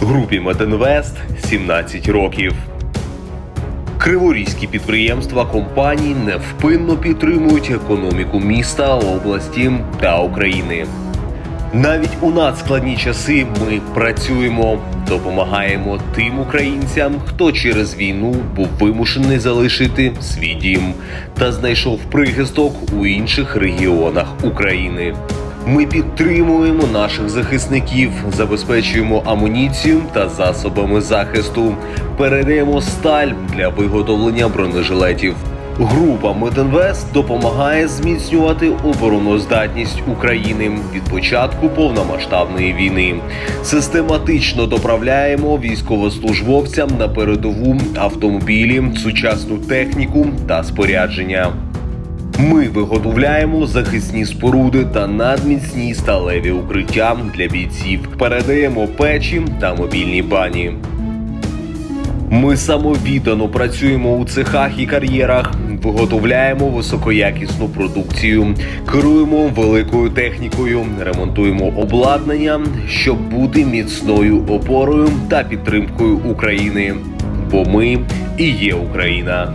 Групі Мединвест 17 років. Криворізькі підприємства компаній невпинно підтримують економіку міста, області та України. Навіть у надскладні часи ми працюємо, допомагаємо тим українцям, хто через війну був вимушений залишити свій дім та знайшов прихисток у інших регіонах України. Ми підтримуємо наших захисників, забезпечуємо амуніцію та засобами захисту, передаємо сталь для виготовлення бронежилетів. Група Мединвест допомагає зміцнювати обороноздатність України від початку повномасштабної війни. Систематично доправляємо військовослужбовцям на передову автомобілі, сучасну техніку та спорядження. Ми виготовляємо захисні споруди та надміцні сталеві укриття для бійців. Передаємо печі та мобільні бані. Ми самовіддано працюємо у цехах і кар'єрах, виготовляємо високоякісну продукцію, керуємо великою технікою, ремонтуємо обладнання, щоб бути міцною опорою та підтримкою України. Бо ми і є Україна.